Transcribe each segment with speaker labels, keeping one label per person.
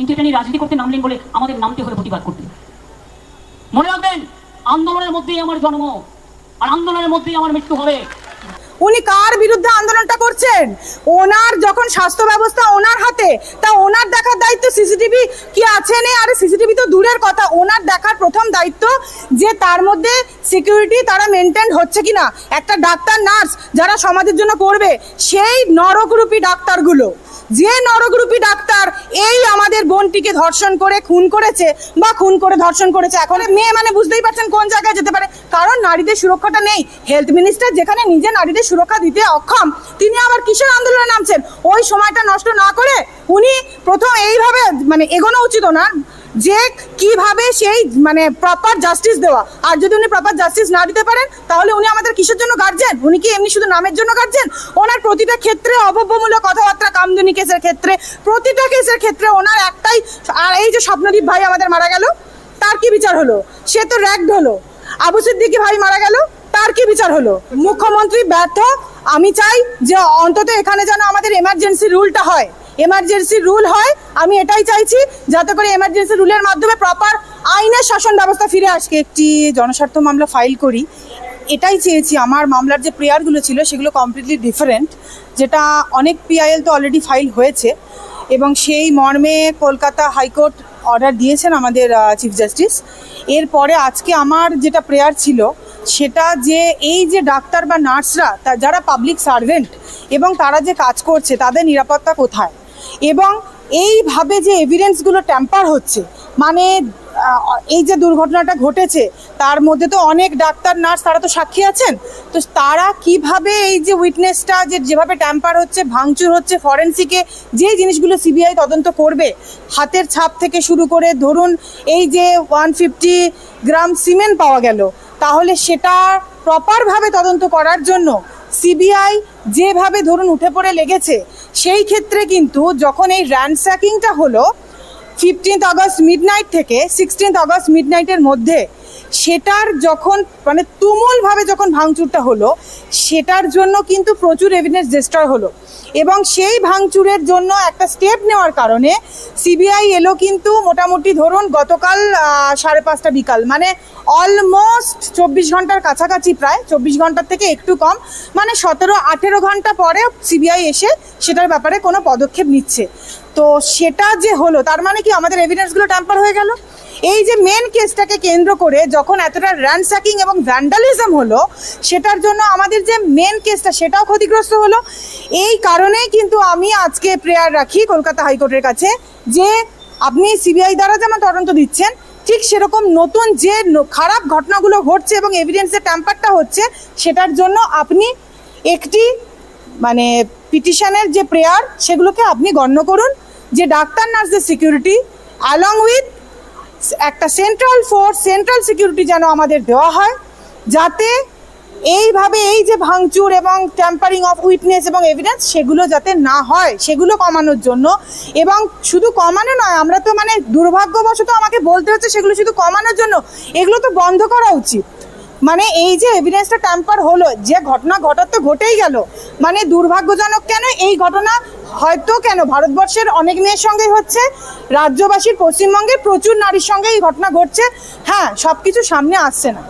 Speaker 1: কিন্তু এটা নিয়ে রাজনীতি করতে নামলেন বলে আমাদের নামতে হলে প্রতিবাদ করতে মনে রাখবেন, আন্দোলনের মধ্যেই আমার জন্ম, আর আন্দোলনের মধ্যেই আমার মৃত্যু হবে।
Speaker 2: উনি কার বিরুদ্ধে আন্দোলনটা করছেন? ওনার যখন স্বাস্থ্য ব্যবস্থা ওনার হাতে, তা ওনার দেখার দায়িত্ব সিসিটিভি কি আছে নেই আরে সিসিটিভি তো দূরের কথা, ওনার দেখার প্রথম দায়িত্ব যে তার মধ্যে সিকিউরিটি তারা মেনটেন হচ্ছে কিনা। একটা ডাক্তার নার্স যারা সমাজের জন্য করবে, সেই নরকরূপী ডাক্তারগুলো। যে নরগ্রুপী ডাক্তার এই আমাদের বোনটিকে ধর্ষণ করে, খুন করেছে বা খুন করে ধর্ষণ করেছে, এখন মেয়ে মানে বুঝতেই পারছেন কোন জায়গায় যেতে পারে। কারণ নারীদের সুরক্ষাটা নেই। হেলথ মিনিস্টার যেখানে নিজে নারীদের সুরক্ষা দিতে অক্ষম, তিনি আবার কিসের আন্দোলনে নামছেন। ওই সময়টা নষ্ট না করে উনি প্রথম এইভাবে মানে এগোনো উচিত ওনার। যে কীভাবে সেই মানে প্রপার জাস্টিস দেওয়া। আর যদি উনি প্রপার জাস্টিস না দিতে পারেন, তাহলে উনি আমাদের কিসের জন্য গার্জেন উনি কি এমনি শুধু নামের জন্য গার্জেন ওনার প্রতিটা ক্ষেত্রে অভব্যমূলক কথাবার্তা, কামদুনি কেসের ক্ষেত্রে, প্রতিটা কেসের ক্ষেত্রে ওনার একটাই আর এই যে স্বপ্নদীপ ভাই আমাদের মারা গেল, তার কি বিচার হলো? সে তো র্যাগড হলো। আবু সিদ্দিকি ভাই মারা গেল, তার কি বিচার হলো? মুখ্যমন্ত্রী ব্যর্থ। আমি চাই যে অন্তত এখানে যেন আমাদের এমার্জেন্সি রুলটা হয়। এমার্জেন্সি রুল হয়, আমি এটাই চাইছি যাতে করে এমার্জেন্সি রুলের মাধ্যমে প্রপার আইনের শাসন ব্যবস্থা ফিরে আসে। একটি জনস্বার্থ মামলা ফাইল করি। এটাই চেয়েছি, আমার মামলার যে প্রেয়ারগুলো ছিল সেগুলো কমপ্লিটলি ডিফারেন্ট যেটা অনেক পিআইএল তো অলরেডি ফাইল হয়েছে এবং সেই মর্মে কলকাতা হাইকোর্ট অর্ডার দিয়েছেন আমাদের চিফ জাস্টিস এরপরে আজকে আমার যেটা প্রেয়ার ছিল সেটা যে এই যে ডাক্তার বা নার্সরা যারা পাবলিক সার্ভেন্ট এবং তারা যে কাজ করছে, তাদের নিরাপত্তা কোথায়? এবং এইভাবে যে এভিডেন্সগুলো ট্যাম্পার হচ্ছে মানে এই যে দুর্ঘটনাটা ঘটেছে, তার মধ্যে তো অনেক ডাক্তার নার্স তারা তো সাক্ষী আছেন। তো তারা কীভাবে এই যে উইটনেসটা যে যেভাবে ট্যাম্পার হচ্ছে, ভাঙচুর হচ্ছে ফরেন্সিকে যে জিনিসগুলো সিবিআই তদন্ত করবে, হাতের ছাপ থেকে শুরু করে ধরুন এই যে ওয়ান ফিফটি গ্রাম সিমেন্ট পাওয়া গেল, তাহলে সেটা প্রপারভাবে তদন্ত করার জন্য সিবিআই যেভাবে ধরুন উঠে পড়ে লেগেছে, সেই ক্ষেত্রে কিন্তু যখন এই র্যানস্যাকিংটা হলো ফিফটিন্থ আগস্ট মিডনাইট থেকে সিক্সটিন্থ আগস্ট মিডনাইটের মধ্যে, সেটার যখন মানে তুমুলভাবে যখন ভাঙচুরটা হলো, সেটার জন্য কিন্তু প্রচুর এভিডেন্স ডিস্ট্রয় হলো। এবং সেই ভাঙচুরের জন্য একটা স্টেপ নেওয়ার কারণে সিবিআই এলো কিন্তু মোটামুটি ধরুন গতকাল সাড়ে পাঁচটা বিকাল মানে অলমোস্ট চব্বিশ ঘণ্টার কাছাকাছি প্রায়, চব্বিশ ঘণ্টার থেকে একটু কম মানে সতেরো, আঠেরো ঘণ্টা পরে সিবিআই এসে সেটার ব্যাপারে কোনো পদক্ষেপ নিচ্ছে। তো সেটা যে হলো, তার মানে কি আমাদের এভিডেন্সগুলো ট্যাম্পার হয়ে গেল? এই যে মেন কেসটাকে কেন্দ্র করে যখন এতটা র্যানস্যাকিং এবং ভ্যান্ডালিজম হলো, সেটার জন্য আমাদের যে মেন কেসটা সেটাও ক্ষতিগ্রস্ত হলো। এই কারণেই কিন্তু আমি আজকে প্রেয়ার রাখি কলকাতা হাইকোর্টের কাছে যে আপনি সিবিআই দ্বারা যেমন তদন্ত দিচ্ছেন, ঠিক সেরকম নতুন যে খারাপ ঘটনাগুলো ঘটছে এবং এভিডেন্সের ট্যাম্পারটা হচ্ছে, সেটার জন্য আপনি একটি মানে পিটিশনের যে প্রেয়ার সেগুলোকে আপনি গণ্য করুন। যে ডাক্তার, নার্সদের সিকিউরিটি অ্যালং উইথ একটা সেন্ট্রাল ফোর্স সেন্ট্রাল সিকিউরিটি যেন আমাদের দেওয়া হয়, যাতে এইভাবে এই যে ভাঙচুর এবং ট্যাম্পারিং অফ উইটনেস এবং এভিডেন্স সেগুলো যাতে না হয়, সেগুলো কমানোর জন্য। এবং শুধু কমানো নয়, আমরা তো মানে দুর্ভাগ্যবশত আমাকে বলতে হচ্ছে সেগুলো শুধু কমানোর জন্য। এগুলো তো বন্ধ করা উচিত। মানে এই যে এভিডেন্সটা ট্যাম্পার হলো, যে ঘটনা ঘটার তো ঘটেই গেল। মানে দুর্ভাগ্যজনক কেন এই ঘটনা হয়তো কেন? ভারতবর্ষের অনেক মেয়ের সঙ্গে হচ্ছে, রাজ্যবাসীর পশ্চিমবঙ্গের প্রচুর নারীর সঙ্গে এই ঘটনা ঘটছে। হ্যাঁ সব কিছু সামনে আসছে না।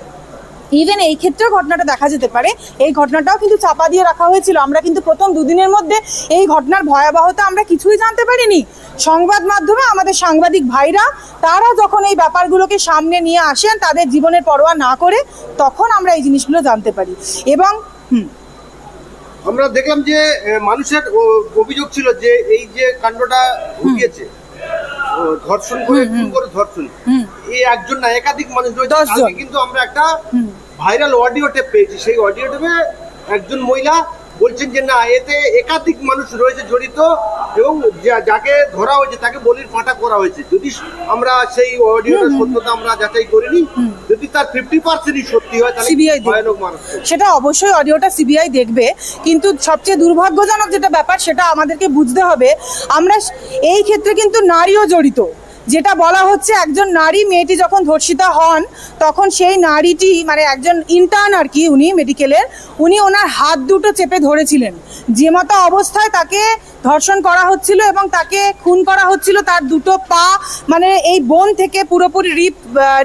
Speaker 2: ইভেন এই ক্ষেত্রেও ঘটনাটা দেখা যেতে পারে। এই ঘটনাটাও কিন্তু চাপা দিয়ে রাখা হয়েছিল। আমরা কিন্তু প্রথম দুদিনের মধ্যে এই ঘটনার ভয়াবহতা আমরা কিছুই জানতে পারিনি। সংবাদ মাধ্যমে আমাদের সাংবাদিক ভাইরা, তারা যখন এই ব্যাপারগুলোকে সামনে নিয়ে আসেন, তাদের জীবনের পরোয়া না করে, তখন আমরা এই জিনিসগুলো জানতে পারি। এবং, হুম।
Speaker 3: আমরা দেখলাম যে মানুষের অভিযোগ ছিল যে এই যে কাণ্ডটা ঘটিয়েছে ধর্ষণ করে খুন করে ধর্ষণ। এই একজন না একাধিক মানুষ রয়েছে। কিন্তু আমরা একটা ভাইরাল অডিও টেপ পেয়েছি। সেই অডিও টেপে একজন মহিলা বলছেন যে না এতে একাধিক মানুষ রয়েছে জড়িত এবং যাকে ধরা হয়েছে তাকে বলির ফাঁটা করা হয়েছে। যদি আমরা সেই অডিওর সত্যতা আমরা যাচাই করিনি যদি তার ফিফটি পার্সেন্টই সত্যি হয় তাহলে মানুষ
Speaker 2: সেটা অবশ্যই অডিওটা সিবিআই দেখবে কিন্তু সবচেয়ে দুর্ভাগ্যজনক যেটা ব্যাপার সেটা আমাদেরকে বুঝতে হবে আমরা এই ক্ষেত্রে কিন্তু নারীও জড়িত। যেটা বলা হচ্ছে একজন নারী মেয়েটি যখন ধর্ষিতা হন, তখন সেই নারীটি মানে একজন ইন্টার্ন আর কি উনি মেডিকেলের উনি ওনার হাত দুটো চেপে ধরেছিলেন। যে মতো অবস্থায় তাকে ধর্ষণ করা হচ্ছিল এবং তাকে খুন করা হচ্ছিল তার দুটো পা। মানে এই বোন থেকে পুরোপুরি রিপ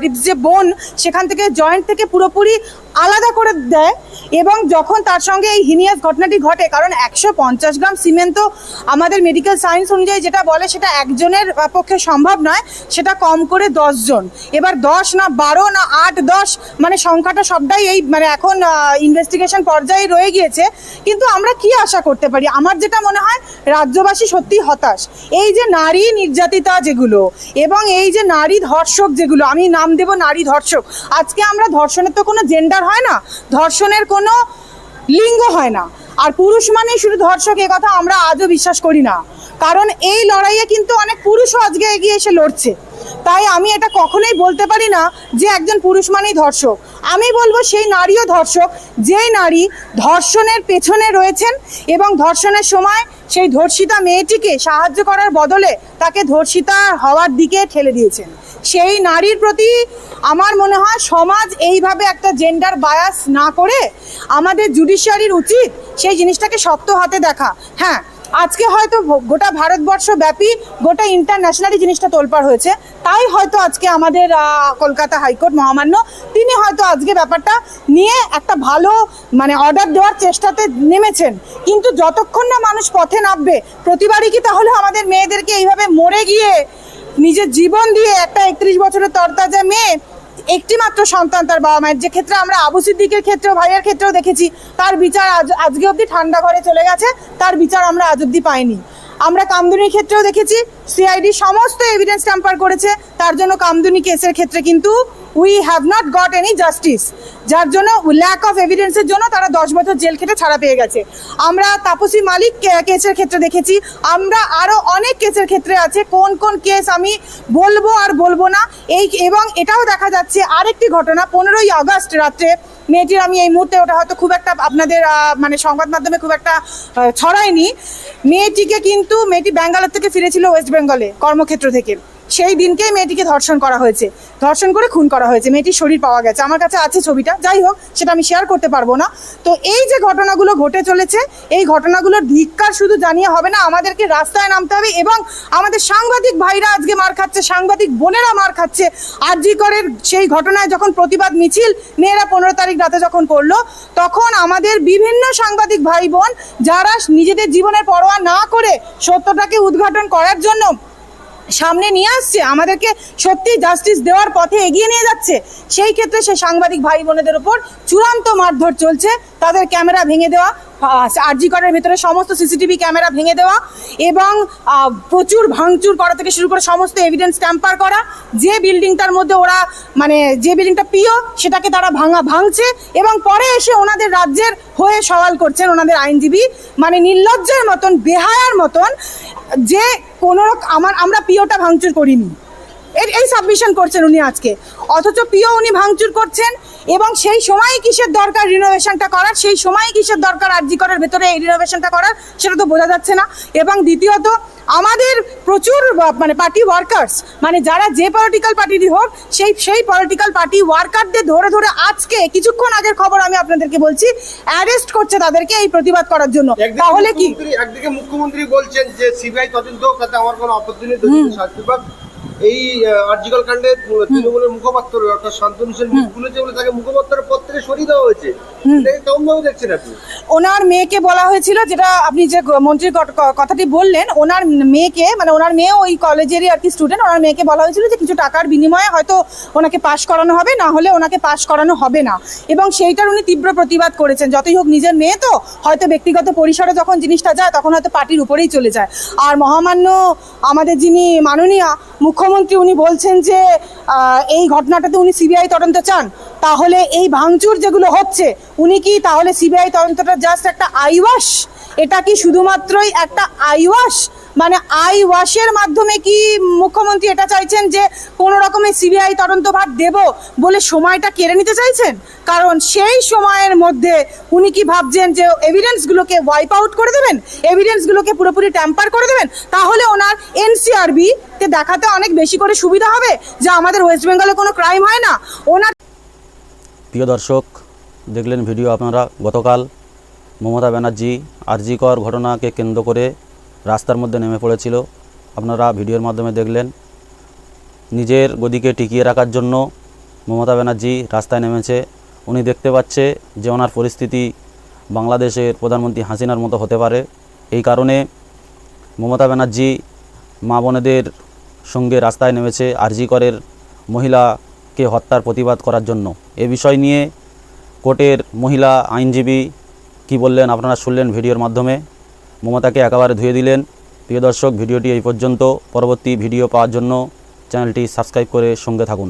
Speaker 2: রিপস যে বোন, সেখান থেকে জয়েন্ট থেকে পুরোপুরি আলাদা করে দেয় এবং যখন তার সঙ্গে এই হিনিয়াস ঘটনাটি ঘটে, কারণ একশো পঞ্চাশ গ্রাম সিমেন্ট তো আমাদের মেডিকেল সায়েন্স অনুযায়ী যেটা বলে, সেটা একজনের পক্ষে সম্ভব নয়, সেটা কম করে জন এবার দশ না বারো না আট দশ মানে সংখ্যাটা সবটাই এই মানে এখন ইনভেস্টিগেশন পর্যায়ে রয়ে গিয়েছে। কিন্তু আমরা কি আশা করতে পারি? আমার যেটা মনে হয় রাজ্যবাসী সত্যি হতাশ। এই যে নারী নির্যাতিতা যেগুলো এবং এই যে নারী ধর্ষক যেগুলো, আমি নাম দেব নারী ধর্ষক। আজকে আমরা ধর্ষণের তো কোনো জেন্ডার হয় না, ধর্ষণের কোনো লিঙ্গ হয় না। আর পুরুষ মানেই শুধু ধর্ষক, এ কথা আমরা আজও বিশ্বাস করি না। কারণ এই লড়াইয়ে কিন্তু অনেক পুরুষও আজকে এগিয়ে এসে লড়ছে। তাই আমি এটা কখনোই বলতে পারি না যে একজন পুরুষ মানেই ধর্ষক। আমি বলব সেই নারীও ধর্ষক, যেই নারী ধর্ষণের পেছনে রয়েছেন এবং ধর্ষণের সময় সেই ধর্ষিতা মেয়েটিকে সাহায্য করার বদলে তাকে ধর্ষিতা হওয়ার দিকে ঠেলে দিয়েছেন। সেই নারীর প্রতি আমার মনে হয় সমাজ এইভাবে একটা জেন্ডার বায়াস না করে আমাদের জুডিশিয়ারির উচিত সেই জিনিসটাকে শক্ত হাতে দেখা। হ্যাঁ আজকে হয়তো গোটা ভারতবর্ষ ব্যাপী গোটা ইন্টারন্যাশনালি জিনিসটা তোলপাড় হয়েছে। তাই হয়তো আজকে আমাদের কলকাতা হাইকোর্ট মহামান্য, তিনি হয়তো আজকে ব্যাপারটা নিয়ে একটা ভালো মানে অর্ডার দেওয়ার চেষ্টাতে নেমেছেন। কিন্তু যতক্ষণ না মানুষ পথে নামবে, প্রতিবারই কি তাহলে আমাদের মেয়েদেরকে এইভাবে মরে গিয়ে নিজের জীবন দিয়ে একটা একত্রিশ বছরের তরতাজা মেয়ে একটি মাত্র সন্তান তার বাবা মায়ের। যে ক্ষেত্রে আমরা আবু সিদ্দিকের ক্ষেত্রেও, ভাইয়ের ক্ষেত্রেও দেখেছি, তার বিচার আজ আজকে অব্দি ঠান্ডা ঘরে চলে গেছে, তার বিচার আমরা আজ অবধি পাইনি। আমরা কামদুনির ক্ষেত্রেও দেখেছি সিআইডি সমস্ত এভিডেন্স ট্যাম্পার করেছে। তার জন্য কামদুনি কেসের ক্ষেত্রে কিন্তু we have not got any justice যার জন্য ল্যাক অফ এভিডেন্সের জন্য তারা দশ বছর জেল খেটে ছাড়া পেয়ে গেছে। আমরা তাপসী মালিক কেসের ক্ষেত্রে দেখেছি। আমরা আরও অনেক কেসের ক্ষেত্রে আছে। কোন কোন কেস আমি বলব আর বলব না। এই এবং এটাও দেখা যাচ্ছে আরেকটি ঘটনা। পনেরোই আগস্ট রাত্রে মেয়েটির আমি এই মুহূর্তে ওটা হয়তো খুব একটা আপনাদের মানে সংবাদ মাধ্যমে খুব একটা ছড়ায়নি মেয়েটিকে কিন্তু, মেয়েটি ব্যাঙ্গালোর থেকে ফিরেছিল ওয়েস্ট বেঙ্গলে কর্মক্ষেত্র থেকে। সেই দিনকেই মেয়েটিকে ধর্ষণ করা হয়েছে। ধর্ষণ করে খুন করা হয়েছে। মেয়েটির শরীর পাওয়া গেছে। আমার কাছে আছে ছবিটা। যাই হোক, সেটা আমি শেয়ার করতে পারব না। তো এই যে ঘটনাগুলো ঘটে চলেছে, এই ঘটনাগুলোর ধিক্কার শুধু জানিয়ে হবে না, আমাদেরকে রাস্তায় নামতে হবে এবং আমাদের সাংবাদিক ভাইরা আজকে মার খাচ্ছে, সাংবাদিক বোনেরা মার খাচ্ছে। আরজি করের সেই ঘটনায় যখন প্রতিবাদ মিছিল মেয়েরা পনেরো তারিখ রাতে যখন করল, তখন আমাদের বিভিন্ন সাংবাদিক ভাই বোন যারা নিজেদের জীবনের পরোয়া না করে সত্যটাকে উদ্ঘাটন করার জন্য সামনে নিয়ে আসছে, আমাদেরকে সত্যি জাস্টিস দেওয়ার পথে এগিয়ে নিয়ে যাচ্ছে। সেই ক্ষেত্রে সে সাংবাদিক ভাই বোনেদের উপর চূড়ান্ত মারধর চলছে, তাদের ক্যামেরা ভেঙে দেওয়া আরজি করের ভেতরে সমস্ত সিসিটিভি ক্যামেরা ভেঙে দেওয়া এবং প্রচুর ভাঙচুর করা থেকে শুরু করে সমস্ত এভিডেন্স ট্যাম্পার করা। যে বিল্ডিংটার মধ্যে ওরা মানে যে বিল্ডিংটা প্রিয় সেটাকে তারা ভাঙা, ভাঙছে এবং পরে এসে ওনাদের রাজ্যের হয়ে সওয়াল করছেন ওনাদের আইনজীবী। মানে নির্লজ্জের মতন, বেহায়ার মতন, যে কোনো আমার, আমরা পিওটা ভাঙচুর করিনি। এই সাবমিশন করছেন উনি আজকে। অথচ পিও উনি ভাঙচুর করছেন এবং সেই সময় কিসের দরকার রিনোভেশনটা করার? সেই সময় কিসের দরকার আরজি করার? ভেতরে এই রিনোভেশনটা করার? সেটা তো বোঝা যাচ্ছে না। এবং দ্বিতীয়ত আমাদের প্রচুর মানে পার্টি ওয়ার্কার্স মানে যারা যে পলিটিক্যাল পার্টিরই হোক সেই সেই পলিটিক্যাল পার্টি ওয়ার্কারদের ধরে ধরে আজকে কিছুক্ষণ আগের খবর আমি আপনাদেরকে বলছি অ্যারেস্ট করছে তাদেরকে এই প্রতিবাদ করার জন্য। তাহলে কি?
Speaker 3: একদিকে মুখ্যমন্ত্রী বলছেন যে সিবিআই তদন্ত আমার কোনো আপত্তি নেই এই আর্জিকল কাণ্ডে তৃণমূলের মুখপাত্র ডক্টর শান্তনু সেন মুখ খুলেছে বলে তাকে মুখপাত্রের পদ থেকে সরিয়ে দেওয়া হয়েছে। দেখছেন আপনি?
Speaker 2: ওনার মেয়েকে বলা হয়েছিল যেটা আপনি যে মন্ত্রীর কথাটি বললেন ওনার মেয়েকে মানে ওনার মেয়ে ওই কলেজেরই আর কি স্টুডেন্ট ওনার মেয়েকে বলা হয়েছিল যে কিছু টাকার বিনিময়ে হয়তো ওনাকে পাশ করানো হবে না হলে ওনাকে পাশ করানো হবে না। এবং সেইটার উনি তীব্র প্রতিবাদ করেছেন যতই হোক নিজের মেয়ে তো হয়তো ব্যক্তিগত পরিসরে যখন জিনিসটা যায় তখন হয়তো পার্টির উপরেই চলে যায়। আর মহামান্য আমাদের যিনি মাননীয়া মুখ্যমন্ত্রী উনি বলছেন যে এই ঘটনাটাতে উনি সিবিআই তদন্ত চান, তাহলে এই ভাঙচুর যেগুলো হচ্ছে, উনি কি তাহলে সিবিআই তদন্তটা জাস্ট একটা আইওয়াস এটা কি শুধুমাত্রই একটা আইওয়াশ? মানে আই ওয়াশের মাধ্যমে কি মুখ্যমন্ত্রী এটা চাইছেন যে কোনো রকমের সিবিআই তদন্ত ভার দেব বলে সময়টা কেড়ে নিতে চাইছেন? কারণ সেই সময়ের মধ্যে উনি কি ভাবছেন যে এভিডেন্সগুলোকে ওয়াইপ আউট করে দেবেন? এভিডেন্সগুলোকে পুরোপুরি ট্যাম্পার করে দেবেন? তাহলে ওনার এনসিআরবি তে দেখাতে অনেক বেশি করে সুবিধা হবে, যে আমাদের ওয়েস্ট বেঙ্গলে কোনো ক্রাইম হয় না। ওনার
Speaker 4: প্রিয় দর্শক, দেখলেন ভিডিও আপনারা। গতকাল মমতা ব্যানার্জি আরজিকর ঘটনাকে কেন্দ্র করে রাস্তার মধ্যে নেমে পড়েছিল। আপনারা ভিডিওর মাধ্যমে দেখলেন, নিজের গদিকে টিকিয়ে রাখার জন্য মমতা ব্যানার্জি রাস্তায় নেমেছে। উনি দেখতে পাচ্ছে যে ওনার পরিস্থিতি বাংলাদেশের প্রধানমন্ত্রী হাসিনার মতো হতে পারে। এই কারণে মমতা ব্যানার্জি মা বোনেদের সঙ্গে রাস্তায় নেমেছে আরজি করের মহিলাকে হত্যার প্রতিবাদ করার জন্য। এ বিষয় নিয়ে কোর্টের মহিলা আইনজীবী কি বললেন আপনারা শুনলেন ভিডিওর মাধ্যমে। মমতাকে একেবারে ধুয়ে দিলেন। প্রিয় দর্শক, ভিডিওটি এই পর্যন্ত। পরবর্তী ভিডিও পাওয়ার জন্য চ্যানেলটি সাবস্ক্রাইব করে সঙ্গে থাকুন।